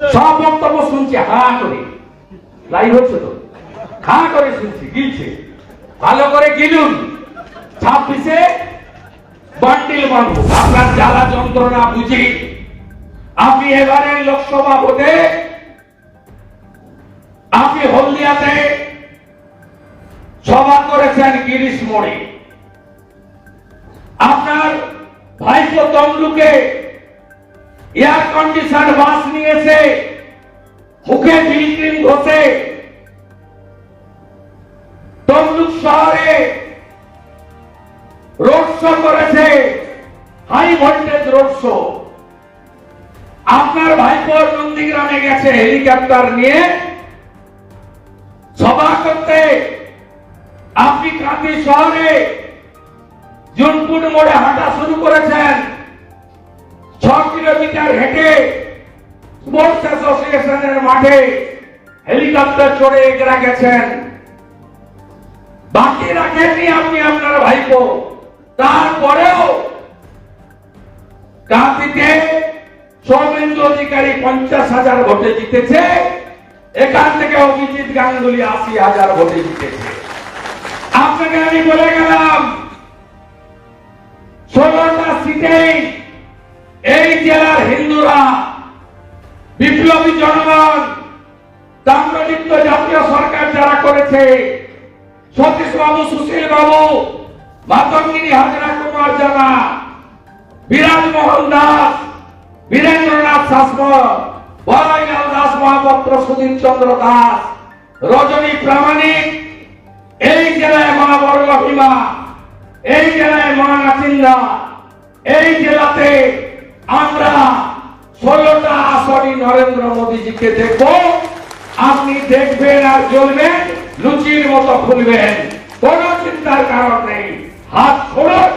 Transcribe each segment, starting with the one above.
সব বক্তব্য শুনছি, হা করে। লাইভ হচ্ছে তো? হা করে শুনছি, গিলছে। ভালো করে গিলুন। ছাব্বিশে বান্ডিল বানবো আপনার জ্বালা যন্ত্রণা বুঝি। আপনি এবারে লোকসভা ভোটে আপনি হলদিয়াতে সভা করেছেন গিরিশ মোড়ে। আপনার ভাইপো তমলুকে এয়ার কন্ডিশন বাস নিয়েছে। মুখে বিল্ডিং ঘষে। তমলুক শহরে রোড শো করেছে। হাই ভোল্টেজ রোড শো আপনার ভাইপো নন্দীগ্রামে গেছে হেলিকপ্টার নিয়ে। সভা করতে। আপনি কাঁদি শহরে জুনপুর মোড়ে হাঁটা শুরু করেছেন। কিলোমিটার হেঁটে স্পোর্টস অ্যাসোসিয়েশনের মাঠে হেলিকপ্টার চড়ে এগরা গেছেন। বাকি রাখেননি আপনি আপনার ভাইপো। তারপরেও কাঁদিতে সৌমেন্দ্র অধিকারী পঞ্চাশ হাজার ভোটে জিতেছে। এখান থেকে অভিজিৎ গাঙ্গুলি আশি হাজার ভোটে জিতেছে। আপনাকে আমি বলে গেলাম, ষোলোটা সিটে এই জেলার হিন্দুরা বিপ্লবী জনগণ তাম্রলিপ্ত জাতীয় সরকার যারা করেছে, সতীশ বাবু, সুশীল বাবু, মাতঙ্গিনী হাজরা কুমার জানা বিরাজ মোহন দাস, বীরেন্দ্রনাথ শাসমল বলাইলাল দাস, মহাপাত্র সুধীর চন্দ্র দাস, রজনী প্রামাণিক, এই জেলায় মা বড়লভীমা এই জেলায় মা নাচিন্দা এই জেলাতে আমরা ষোলোটা আসনই নরেন্দ্র মোদীজিকে দেখব। আপনি দেখবেন আর চলবেন লুচির মতো খুলবেন কোন চিন্তার কারণ নেই। হাত ছড়ুন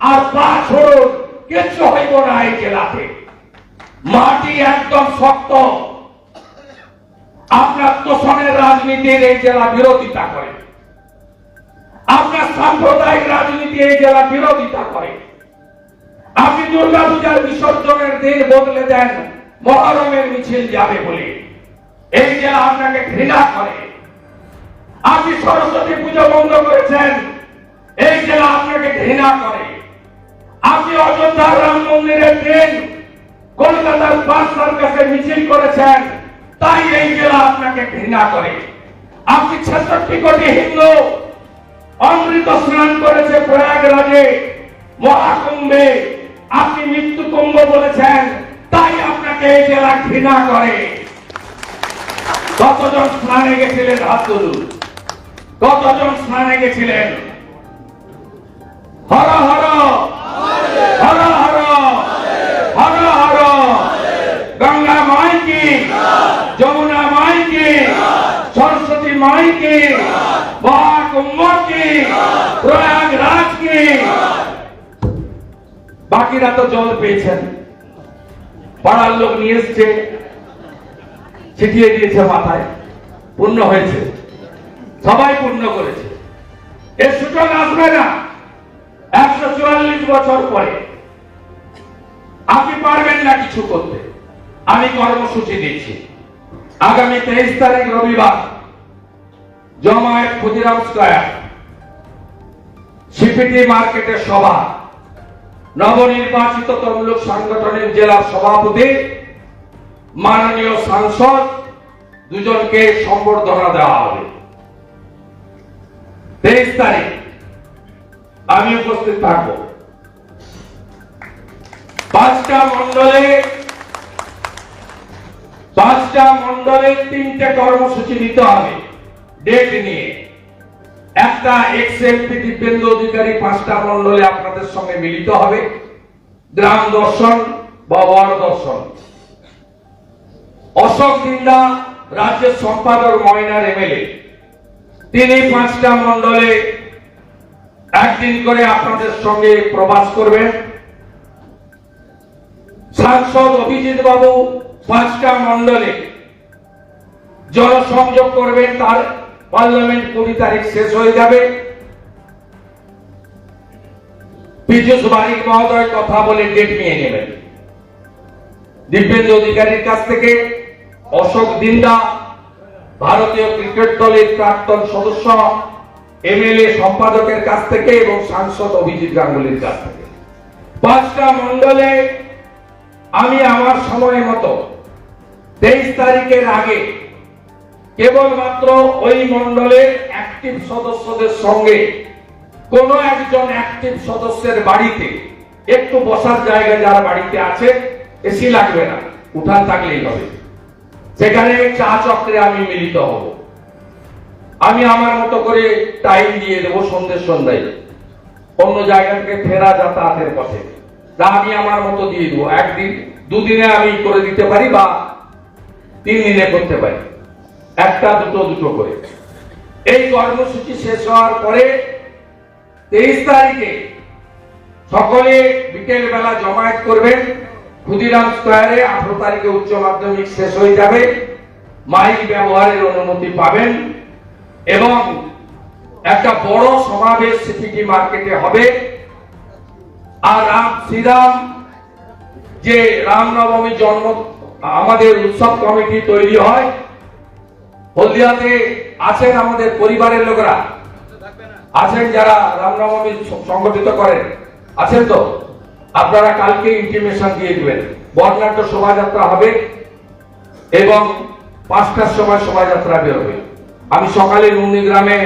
আর পা ছড়ুন কিচ্ছু হইব না এই জেলাতে। মাটি একদম শক্ত। আপনার তোষণের রাজনীতির এই জেলা বিরোধিতা করে। আপনার সাম্প্রদায়িক রাজনীতি এই জেলা বিরোধিতা করে। আপনি দুর্গা পূজার বিসর্জনের দিন বদলে দেন, মহরমের মিছিল যাবে বলে। এই জেলা আপনাকে ঘৃণা করে। আপনি সরস্বতী পুজো বন্ধ করেছেন, এই জেলা আপনাকে ঘৃণা করে। আপনি অযোধ্যার রাম মন্দিরের দিন কলকাতার বাস সার্কাসে মিছিল করেছেন, তাই এই জেলা আপনাকে ঘৃণা করে। আপনি ছেষট্টি কোটি হিন্দু অমৃত স্নান করেছে প্রয়াগরাজে, মহাকুম্ভে। আপনি মৃত্যু কুম্ভ বলেছেন, তাই আপনাকে এই জেলা ঘৃণা করে। কতজন স্নানে গেছিলেন, হাত কতজন স্নানে গেছিলেন? হর হর হর হর হর হর। গঙ্গা মাই কি? যমুনা মাই কি? সরস্বতী মাই কি? মহাকুম্ভ কি? প্রয়াগরাজ কি? বাকিরা তো জল পেয়েছেন। পাড়ার লোক নিয়ে এসছে, ছিটিয়ে দিয়েছে মাথায়, পূর্ণ হয়েছে। সবাই পূর্ণ করেছে। এর সুযোগ আসবে না। একশো চুয়াল্লিশ বছর পরে। আপনি পারবেন না কিছু করতে। আমি কর্মসূচি দিচ্ছি। আগামী তেইশ তারিখ রবিবার, জমায়েত ক্ষুদিরাম স্কয়ার, সিপিটি মার্কেটের সভা। নবনির্বাচিত তমলুক সাংগঠনিক জেলার সভাপতি, মাননীয় সাংসদ দুজনকে সম্বর্ধনা দেওয়া হবে। তেইশ তারিখ আমি উপস্থিত থাকব। পাঁচটা মন্ডলে পাঁচটা মন্ডলে তিনটে কর্মসূচি নিতে হবে, ডেট নিয়ে। একটা এক্স এমপি দিব্যেন্দু অধিকারী পাঁচটা মন্ডলে আপনাদের সঙ্গে মিলিত হবে। গ্রাম দর্শন বা ওয়ার্ড দর্শন। অশোক দিন্দা রাজ্যের সম্পাদক, ময়নার এমএলএ। তিনি পাঁচটা মন্ডলে একদিন করে আপনাদের সঙ্গে প্রবাস করবেন। সাংসদ অভিজিৎ বাবু পাঁচটা মন্ডলে জনসংযোগ করবেন তার পার্লামেন্ট কুড়ি তারিখ শেষ হয়ে যাবে। পীযুষ বারিক মহোদয় কথা বলে ডেট নিয়ে নেবেন। দিব্যেন্দু অধিকারীর কাছ থেকে অশোক দিন্দা, ভারতীয় ক্রিকেট দলের প্রাক্তন সদস্য, এমএলএ সম্পাদকের কাছ থেকে এবং সাংসদ অভিজিৎ গাঙ্গুলির কাছ থেকে। পাঁচটা মন্ডলে আমি আমার সময় মতো তেইশ তারিখের আগে কেবলমাত্র ওই মন্ডলের অ্যাক্টিভ সদস্যদের সঙ্গে, কোন একজন অ্যাক্টিভ সদস্যের বাড়িতে, একটু বসার জায়গা যার বাড়িতে আছে এসি লাগবে না, উঠান থাকলেই হবে। সেখানে চা চক্রে আমি মিলিত হব। আমি আমার মতো করে টাইম দিয়ে দেবো সন্ধ্যের সন্ধ্যায়। অন্য জায়গা থেকে ফেরা যাতায়াতের পথে। তা আমি আমার মতো দিয়ে দেবো। একদিন, দুদিনে আমি করে দিতে পারি বা তিন দিনে করতে পারি। একটা, দুটো দুটো করে। এই কর্মসূচি শেষ হওয়ার পরে তেইশ তারিখে সকলে বিকেল বেলা জমায়েত করবেন। ক্ষুদিরাম স্কোয়ারে আঠারো তারিখে উচ্চ মাধ্যমিক শেষ হয়ে যাবে। মাইক ব্যবহারের অনুমতি পাবেন এবং একটা বড় সমাবেশ সিপিটি মার্কেটে হবে। আর রাম শ্রীরাম, যে রামনবমী জন্ম, আমাদের উৎসব কমিটি তৈরি হয় হলদিয়াতে আছেন আমাদের পরিবারের লোকরা। আছেন যারা রামনবমী সংগঠিত করেন। আছেন তো? আপনারা কালকে ইন্টিমেশন দিয়ে দিবেন। বর্ণাঢ্য শোভাযাত্রা হবে এবং পাঁচটার সময় শোভাযাত্রা বেরোবে আমি সকালে নন্দীগ্রামে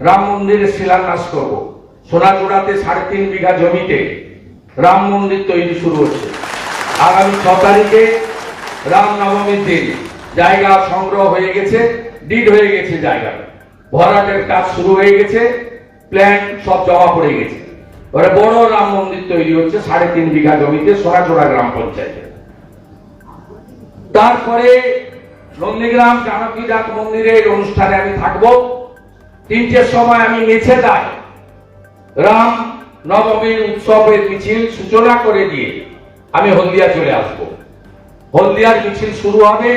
রাম মন্দিরের শিলান্যাস করব। সোনাচূড়াতে সাড়ে তিন বিঘা জমিতে রাম মন্দির তৈরি শুরু হচ্ছে। আগামী ছ তারিখে রাম নবমীর দিন। জায়গা সংগ্রহ হয়ে গেছে ডিড হয়ে গেছে জায়গা ভরাটের কাজ শুরু হয়ে গেছে প্ল্যান সব জমা পড়ে গেছে। এবারে বড় রাম মন্দির তৈরি হচ্ছে সাড়ে তিন বিঘা জমিতে সোনাচূড়া গ্রাম পঞ্চায়েতে। তারপরে নন্দীগ্রাম জানকী ডাক মন্দিরের অনুষ্ঠানে আমি থাকব। তিনটের সময় আমি নেচে যাই রাম নবমীর উৎসবের মিছিল সূচনা করে দিয়ে আমি হলদিয়া চলে আসব। হলদিয়ার মিছিল শুরু হবে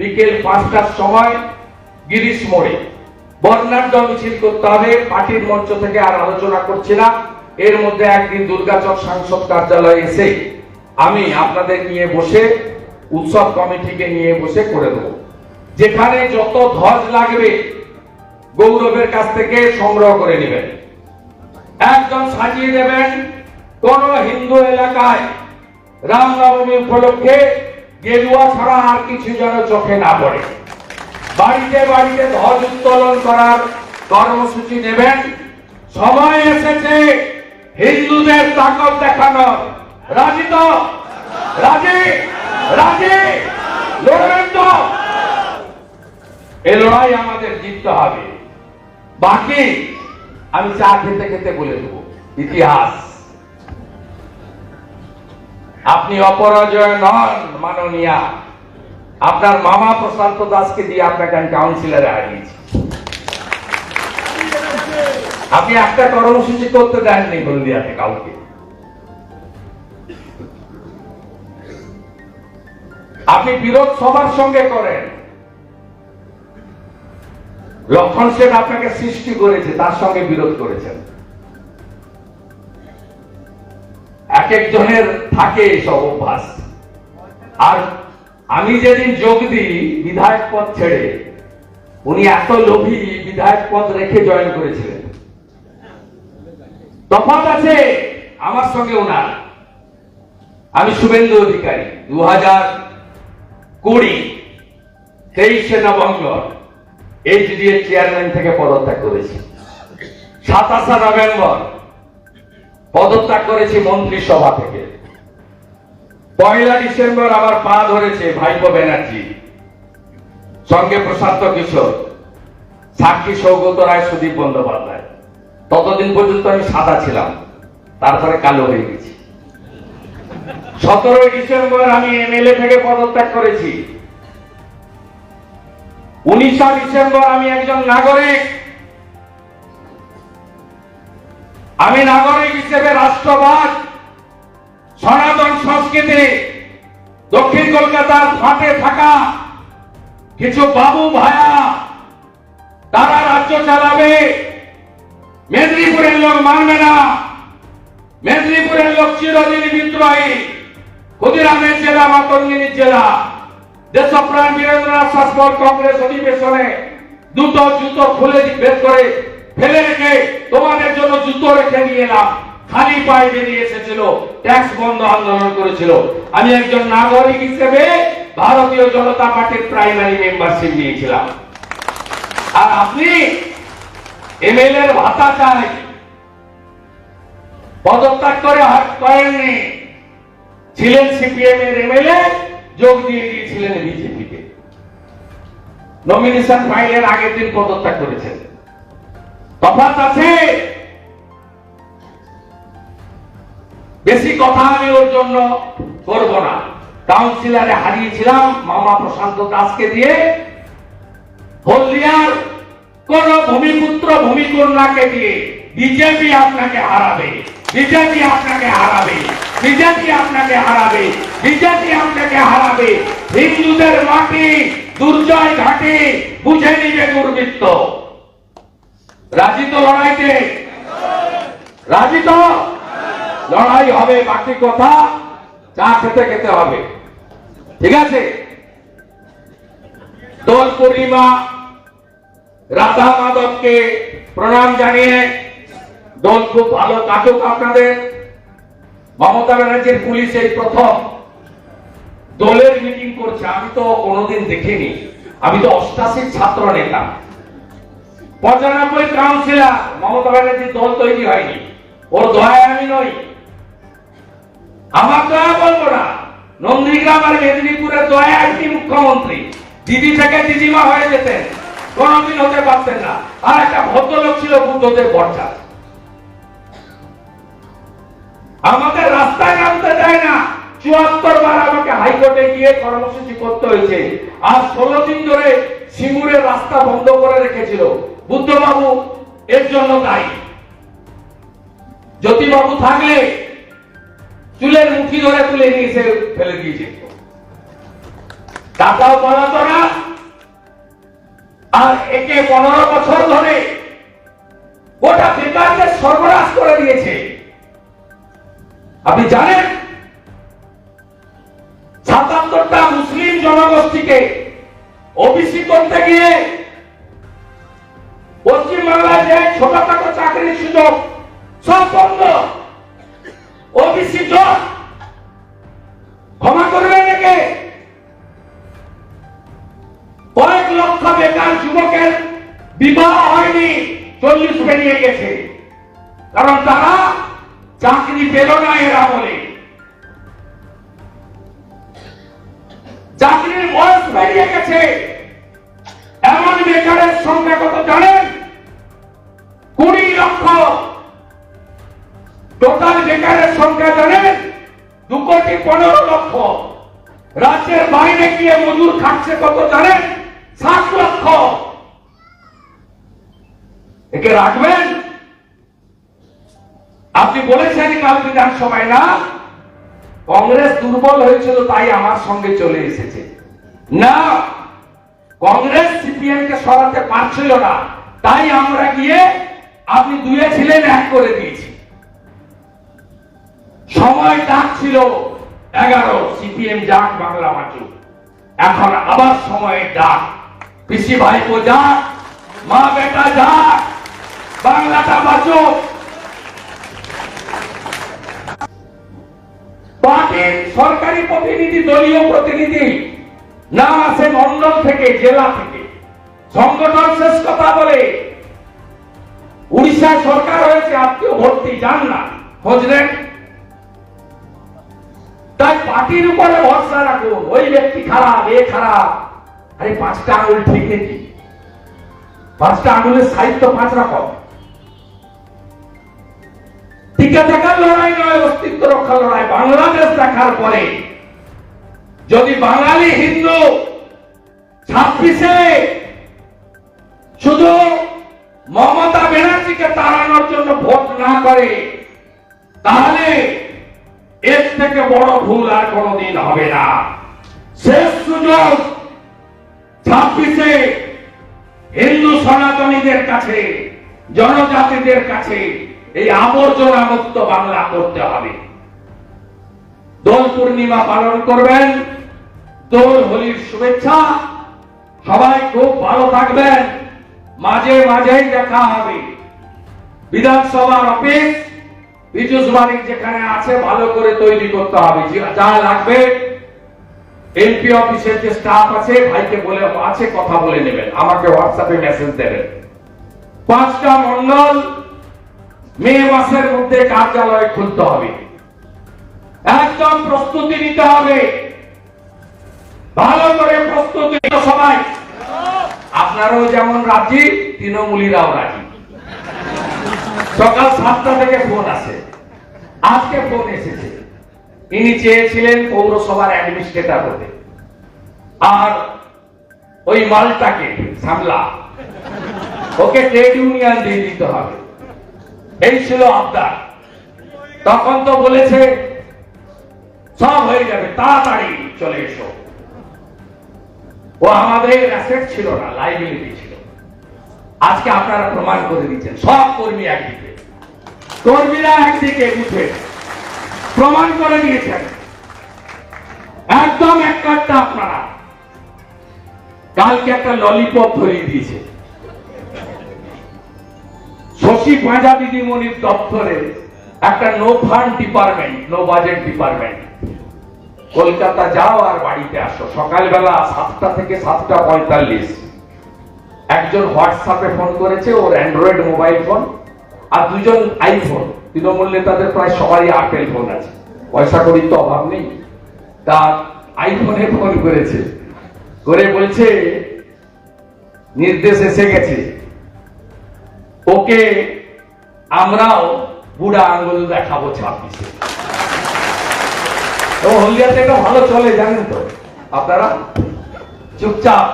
বিকেল পাঁচটার সময় গিরিশ মোড়ে। বর্ণাঢ্য মিছিল করতে হবে, পার্টির মঞ্চ থেকে আর আলোচনা করছি না। এর মধ্যে একদিন দুর্গাচক সাংসদ কার্যালয়ে এসে আমি আপনাদের নিয়ে বসে, উৎসব কমিটিকে নিয়ে বসে করে দেবো। যেখানে যত ধ্বজ লাগবে, গৌরবের কাছ থেকে সংগ্রহ করে নেবেন। একদম সাজিয়ে দেবেন কোন হিন্দু এলাকায় রামনবমী উপলক্ষে গেরুয়া ছাড়া আর কিছু যেন চোখে না পড়ে। বাড়িতে বাড়িতে ধ্বজ উত্তোলন করার কর্মসূচি নেবেন। সময় এসেছে হিন্দুদের তাকত দেখানোর। রাজি তো? রাজি? রাজি? লড়বেন তো? এ লড়াই আমাদের জিততে হবে। বাকি আমি চা খেতে খেতে বলে দেবো। ইতিহাস। আপনি অপরাজয় নন, মাননীয়া। আপনার মামা প্রশান্ত দাসকে দিয়ে আপনাকে আমি কাউন্সিলরে হারিয়েছি। আপনি একটা কর্মসূচি করতে দেননি হলদিয়াতে কাউকে। আপনি বিরোধ সবার সঙ্গে করেন। লক্ষণ সেন আপনাকে সৃষ্টি করেছে, তার সঙ্গে বিরোধ করেছেন। একজনের থাকে এইসব অভ্যাস। আর আমি যেদিন যোগ দিই বিধায়ক পদ ছেড়ে, উনি এত লোভী বিধায়ক পদ রেখে জয়েন করেছিলেন। আছে আমার সঙ্গে ওনার। আমি শুভেন্দু অধিকারী দু হাজার কুড়ি তেইশে নভেম্বর এইচডিএ চেয়ারম্যান থেকে পদত্যাগ করেছি। সাতাশে নভেম্বর পদত্যাগ করেছি মন্ত্রিসভা থেকে। পয়লা ডিসেম্বর আমার পা ধরেছে ভাইপো ব্যানার্জি। সঙ্গে প্রশান্ত কিশোর, সাক্ষী সৌগত রায়, সুদীপ বন্দ্যোপাধ্যায়। ততদিন পর্যন্ত আমি সাদা ছিলাম, তারপরে কালো হয়ে গেছি। সতেরোই ডিসেম্বর আমি এমএলএ থেকে পদত্যাগ করেছি। উনিশে ডিসেম্বর আমি একজন নাগরিক। আমি নাগরিক হিসেবে রাষ্ট্রবাদ, সনাতন সংস্কৃতি, দক্ষিণ কলকাতার ফাটে থাকা কিছু বাবু ভায়া, তারা রাজ্য চালাবে। মেদিনীপুরের লোক মানবে না। মেদিনীপুরের লোক চিরদিন বিদ্রোহী। ক্ষুদিরামের জেলা মাতঙ্গিনীর জেলা। দেশপ্রাণ বীরেন্দ্রনাথ শাসমল কংগ্রেস অধিবেশনে দুটো জুতো খুলে বের করে ফেলে রেখে তোমাদের জন্য জুতো রেখে নিয়ে এলাম। খালি পায়ে বেরিয়ে এসেছিল, ট্যাক্স বন্ধ আন্দোলন করেছিল। আমি একজন নাগরিক হিসেবে ভারতীয় জনতা পার্টির প্রাইমারি মেম্বারশিপ নিয়েছিলাম। আর আপনি এমএলএ এর ভাতা চাই। পদত্যাগ করে হাত করেননি ছিলেন সিপিএম এর এমএলএ, যোগ দিয়ে দিয়েছিলেন বিজেপিতে নমিনেশন ফাইলের আগের দিন পদত্যাগ করেছেন। তফাৎ আছে? বেশি কথা আমি ওর জন্য না। কাউন্সিলরে হারিয়েছিলাম, মামা প্রশান্ত দাসকে দিয়ে। হলদিয়ার কোন ভূমিপুত্র ভূমিকন্যাকে দিয়ে বিজেপি আপনাকে হারাবে, বিজেপি আপনাকে হারাবে, বিজেপি আপনাকে হারাবে, বিজেপি আপনাকে হারাবে। হিন্দুদের মাটি, দুর্জয় ঘাটে, বুঝে নিবে দুর্বৃত্ত। রাজি তো লড়াইতে? রাজি তো? লড়াই হবে বাকি কথা, চা খেতে খেতে হবে। ঠিক আছে? দোল পূর্ণিমা, রাধা মাধবকে প্রণাম জানিয়ে দোল খুব ভালো কাটুক আপনাদের। মমতা ব্যানার্জির পুলিশ এই প্রথম। দলের মিটিং করছে, আমি তো কোনোদিন দেখিনি। আমি তো অষ্টাশির ছাত্র নেতা। পঁচানব্বই কাউন্সিলর মমতা ব্যানার্জির দল তৈরি হয়নি। ওর দয়ায় আমি নই। আমার দয়া বলব না। নন্দীগ্রাম আর মেদিনীপুরের দয়া একটি মুখ্যমন্ত্রী। দিদি থেকে দিদিমা হয়ে যেতেন। কোনদিন হতে পারতেন না। আর একটা ভদ্রলোক ছিল বুদ্ধদের বর্ষা আমাদের রাস্তায় নামতে দেয় না। চুয়াত্তর বার আমাকে হাইকোর্টে গিয়ে কর্মসূচি করতে হয়েছে। আর ষোলো দিন ধরে সিঙ্গুরের রাস্তা বন্ধ করে রেখেছিল। বুদ্ধবাবু, এর জন্য দায়ী। জ্যোতিবাবু থাকলে চুলের মুঠি ধরে তুলে নিয়ে এসে ফেলে দিয়েছে। টাকাও বলাতো না আর একে পনেরো বছর ধরে গোটা বেকারকে সর্বনাশ করে দিয়েছে। আপনি জানেন, সাতাত্তরটা মুসলিম জনগোষ্ঠীকে ওবিসি করতে গিয়ে পশ্চিমবাংলায় যে ছোটখাটো চাকরির সুযোগ সব বন্ধ ক্ষমা করবেন একে কয়েক লক্ষ বেকার যুবকের বিবাহ হয়নি, চল্লিশ পেরিয়ে গেছে। কারণ তারা চাকরি পেল না এরা বলে চাকরির বয়স বেরিয়ে গেছে। এমন বেকারের সংখ্যা কত জানেন? কুড়ি লক্ষ। টোটাল বেকারের সংখ্যা জানেন? দু কোটি পনেরো লক্ষ। রাজ্যের বাইরে গিয়ে মজুর খাচ্ছে কত জানেন? সাত লক্ষ। একে রাখবেন? আপনি বলেছেন কাল বিধানসভায় না? কংগ্রেস দুর্বল হয়েছিল, তাই আমার সঙ্গে চলে এসেছে। না। কংগ্রেস সিপিএম কে সরাতে পারছিল না। তাই আমরা গিয়ে আপনি দুয়ে ছিলেন, এক করে দিয়েছি। সময় ডাক ছিল এগারো, সিপিএম যাক, বাংলা বাঁচুক। এখন আবার সময়ের ডাক। পিসি ভাইপো যাক, মা বেটা যাক, বাংলাটা বাঁচুক। পার্টির সরকারি প্রতিনিধি, দলীয় প্রতিনিধি না আসে মন্ডল থেকে, জেলা থেকে। সংগঠন শেষ কথা বলে উড়িষ্যা সরকার হয়েছে আত্মীয় ভর্তি, যান না খোঁজলেন তাই পার্টির উপরে ভরসা রাখুন, ওই ব্যক্তি খারাপ, এ খারাপ। আরে, পাঁচটা আঙুল ঠিক নাকি? পাঁচটা আঙুলের সাহিত্য পাঁচ রকম। টিকে থাকার লড়াই নয়, অস্তিত্ব রক্ষা লড়াই, বাংলাদেশ দেখার পরে যদি বাঙালি হিন্দু, ছাব্বিশে শুধু মমতা ব্যানার্জিকে তাড়ানোর জন্য ভোট না করে, তাহলে এর থেকে বড় ভুল আর কোনদিন হবে না। শেষ সুযোগ ছাব্বিশে হিন্দু সনাতনীদের কাছে, জনজাতিদের কাছে এই আবর্জনা মুক্ত বাংলা করতে হবে। দোল পূর্ণিমা পালন করবেন তোর হোলির শুভেচ্ছা। সবাই খুব ভালো থাকবেন মাঝে মাঝেই দেখা হবে। বিধানসভার অফিস বিজুস বাড়ির যেখানে আছে, ভালো করে তৈরি করতে হবে। যা লাগবে। এমপি অফিসের যে স্টাফ আছে, ভাইকে বলে আছে, কথা বলে নেবেন। আমাকে হোয়াটসঅ্যাপে মেসেজ দেবেন। পাঁচটা মন্ডল মে মাসের মধ্যে কার্যালয় খুলতে হবে। একদম প্রস্তুতি নিতে হবে। ভালো করে প্রস্তুতি সবাই। আপনারাও যেমন রাজি, তৃণমূলীরাও রাজি। সকাল সাতটা থেকে ফোন আসে আজকে ফোন এসেছে। ইনি চেয়েছিলেন পৌরসভার অ্যাডমিনিস্ট্রেটর হতে। আর ওই মালটাকে সামলা। ওকে ট্রেড ইউনিয়ন দিয়ে দিতে হবে। এই ছিল আবদার। তখন তো বলেছে, সব হয়ে যাবে, তাড়াতাড়ি চলে এসো। ও আমাদের অ্যাসেট ছিল না লাইবিলিটি ছিল। আজকে আপনারা প্রমাণ করে দিচ্ছেন, সব কর্মী একদিকে। কর্মীরা একদিকে উঠে প্রমাণ করে দিয়েছেন। একদম এক কাটটা আপনারা। কালকে একটা ললিপপ ধরিয়ে দিয়েছে। শশী পাঁজা দিদিমণির দপ্তরে একটা no fund department no budget department Kolkata যাও আর বাড়িতে আসো। সকালবেলা সাতটা থেকে সাতটা পঁয়তাল্লিশ। একজন হোয়াটসঅ্যাপে ফোন করেছে, ওর অ্যান্ড্রয়েড মোবাইল ফোন আর দুজন আইফোন। তৃণমূল নেতাদের প্রায় সবারই আপেল ফোন আছে। পয়সা করির তো অভাব নেই। তা আইফোনে ফোন করেছে। করে বলছে, নির্দেশ এসে গেছে। ওকে আমরাও বুড়া আঙ্গুল দেখাবো ছাব্বিশে। ও হলদিয়াতে এটা ভালো চলে, জানেন তো? আপনারা চুপচাপ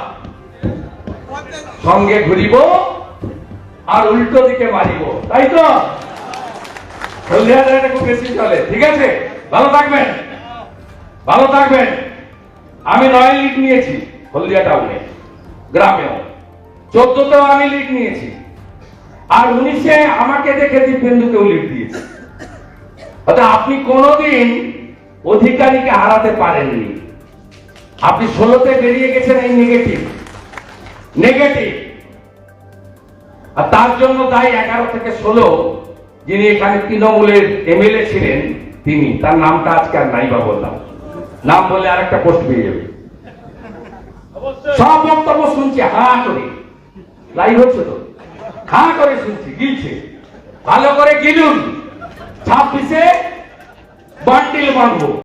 সঙ্গে ঘুরিব আর উল্টো দিকে মারিব, তাই তো? হলদিয়াতে খুব বেশি চলে, ঠিক আছে? ভালো থাকবেন ভালো থাকবেন। আমি নয় লিড নিয়েছি হলদিয়া টাউনে, গ্রামেও। চোদ্দতেও আমি লিড নিয়েছি। আর উনিশে আমাকে দেখে দীপেন্দুকেও লিড দিয়েছে। অর্থাৎ আপনি কোনোদিন অধিকারীকে হারাতে পারেননি। আপনি ষোলোতে বেরিয়ে গেছেন এই নেগেটিভ নেগেটিভ আর তার জন্য দায়ী এগারো থেকে ষোলো, যিনি এখানে তৃণমূলের এমএলএ ছিলেন, তিনি। তার নামটা আজকে আর নাই বা বললাম। নাম বলে আরেকটা পোস্ট পেয়ে যাবে। সব বক্তব্য শুনছি, হা করে। লাইভ হচ্ছে তো। হা করে শুনছি, গিলছে। ভালো করে গিলুন। ছাব্বিশে বান্ডিল বাঁধবো